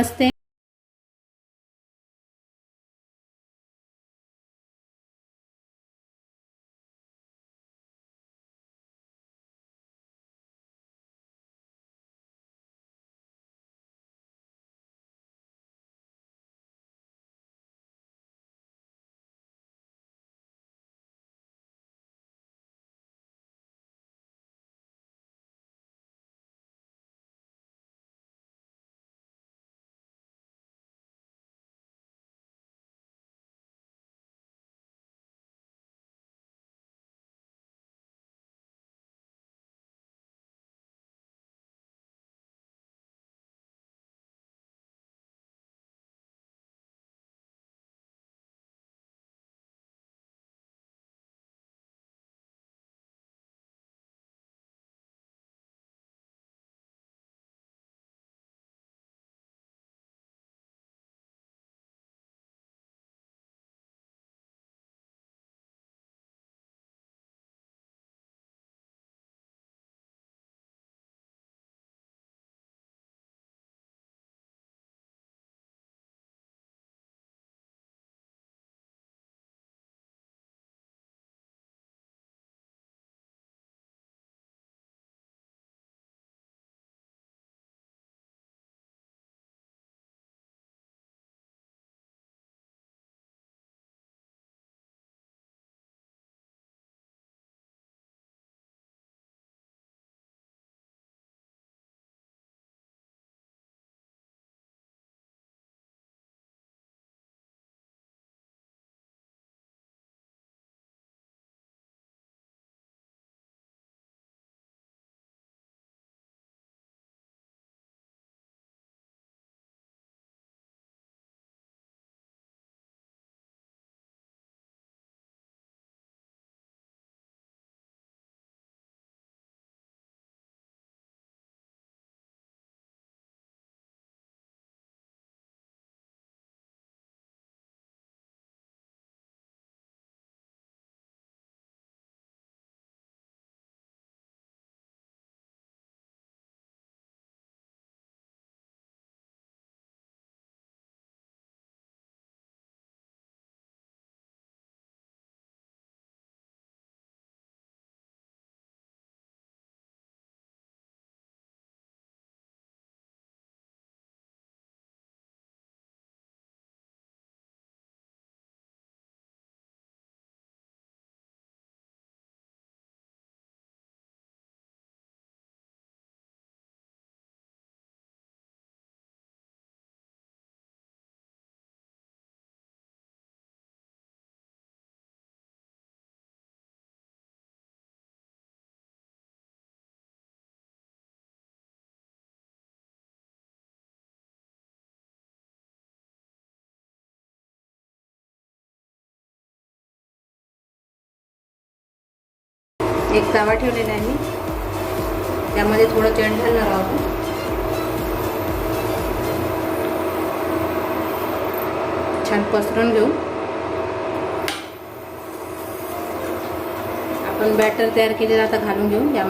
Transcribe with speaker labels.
Speaker 1: नमस्ते एक तवा ठेवलेला आहे त्यामध्ये थोडं तेल घालणार आहोत. छान पसरून घेऊ. आपण बॅटर तयार केलेलं आता घालून घेऊ. या